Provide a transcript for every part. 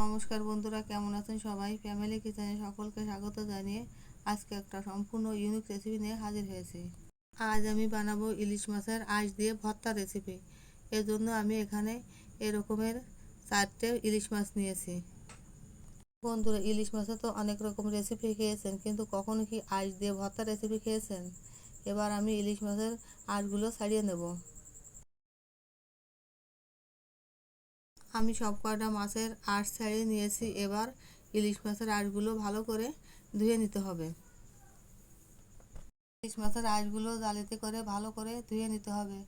নমস্কার বন্ধুরা, কেমন আছেন সবাই? ফ্যামিলি কিচেনে সকলকে স্বাগত জানিয়ে আজকে একটা সম্পূর্ণ ইউনিক রেসিপি নিয়ে হাজির হয়েছি। আজ আমি বানাবো ইলিশ মাছের আঁশ দিয়ে ভর্তা রেসিপি এর জন্য আমি এখানে এরকমের চারটে ইলিশ মাছ নিয়েছি। বন্ধুরা, ইলিশ মাছে তো অনেক রকম রেসিপি খেয়েছেন, কিন্তু কখনো কি আঁশ দিয়ে ভর্তা রেসিপি খেয়েছেন? এবার আমি ইলিশ মাছের আঁশগুলো ছাড়িয়ে নেব। আমি সব কয়টা মাছের আঁশ ছাড়িয়ে নিয়েছি, এবার ইলিশ মাছের আঁশগুলো ভালো করে ধুয়ে নিতে হবে। ইলিশ মাছের আঁশগুলো জালিতে করে ভালো করে ধুয়ে নিতে হবে।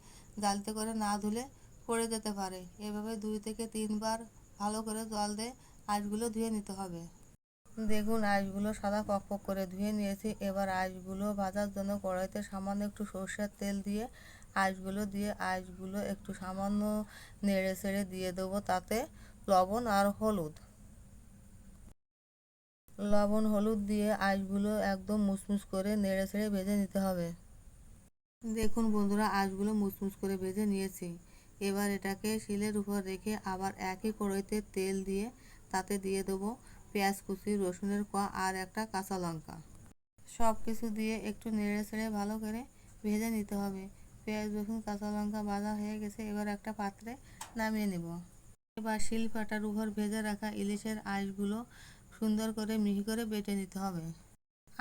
জালিতে করে না ধুলে পড়ে যেতে পারে। এভাবে দুই থেকে তিনবার ভালো করে জল দিয়ে আঁশগুলো ধুয়ে নিতে হবে। দেখুন, আঁশগুলো সাদা পক করে ধুয়ে নিয়েছি। এবার আঁশগুলো ভাজার জন্য কড়াইতে সামান্য একটু সর্ষের তেল দিয়ে আঁশগুলো দিয়ে আঁশগুলো একটু সামান্য নেড়ে ছেড়ে দিয়ে দেবো, তাতে লবণ আর হলুদ। লবণ হলুদ দিয়ে আঁশগুলো একদম মুসমুস করে নেড়ে ছেড়ে ভেজে নিতে হবে। দেখুন বন্ধুরা আঁশগুলো মুসমুস করে ভেজে নিয়েছি। এবার এটাকে শিলের উপর রেখে আবার একই কড়াইতে তেল দিয়ে তাতে দিয়ে দেবো পেঁয়াজ, কুচি, রসুনের কোয়া আর একটা কাঁচা লঙ্কা। সব কিছু দিয়ে একটু নেড়ে ছেড়ে ভালো করে ভেজে নিতে হবে। পেঁয়াজ, রসুন, কাঁচা লঙ্কা ভাজা হয়ে গেছে, এবার একটা পাত্রে নামিয়ে নেব। এবার শিল পাটার উপর ভেজে রাখা ইলিশের আঁশগুলো সুন্দর করে মিহি করে বেটে নিতে হবে।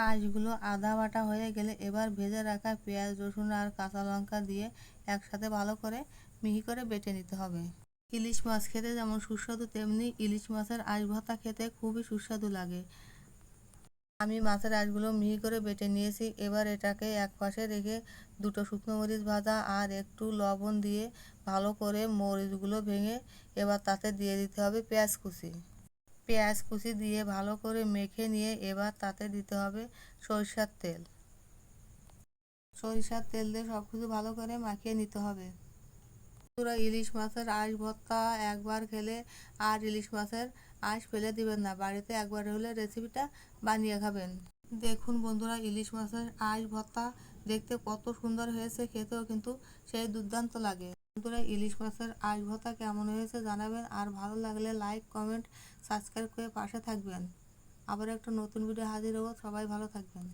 আঁশগুলো আদা বাটা হয়ে গেলে এবার ভেজে রাখা পেঁয়াজ, রসুন আর কাঁচা লঙ্কা দিয়ে একসাথে ভালো করে মিহি করে বেটে নিতে হবে। ইলিশ মাছ খেতে যেমন সুস্বাদু, তেমনি ইলিশ মাছের আঁশ ভাতা খেতে খুবই সুস্বাদু লাগে। আমি মাছের আঁশগুলো মিহি করে বেটে নিয়েছি। এবার এটাকে এক পাশে রেখে দুটো শুকনো মরিচ ভাজা আর একটু লবণ দিয়ে ভালো করে মরিচগুলো ভেঙে এবার তাতে দিয়ে দিতে হবে পেঁয়াজ কুচি। পেঁয়াজ কুচি দিয়ে ভালো করে মেখে নিয়ে এবার তাতে দিতে হবে সরিষার তেল। সরিষার তেল দিয়ে সব কিছু ভালো করে মাখিয়ে নিতে হবে। পুরো ইলিশ মাছের আঁশ ভর্তা একবার খেলে আর ইলিশ মাছের আঁশ ফেলে দিবেন না। বাড়িতে একবার হলে রেসিপিটা বানিয়ে খাবেন। দেখুন বন্ধুরা, ইলিশ মাছের আঁশ ভর্তা দেখতে কত সুন্দর হয়েছে, খেতেও কিন্তু সেই দুর্দান্ত লাগে। বন্ধুরা, ইলিশ মাছের আঁশ ভর্তা কেমন হয়েছে জানাবেন, আর ভালো লাগলে লাইক কমেন্ট সাবস্ক্রাইব করে পাশে থাকবেন। আবার একটা নতুন ভিডিও হাজির হব, সবাই ভালো থাকবেন।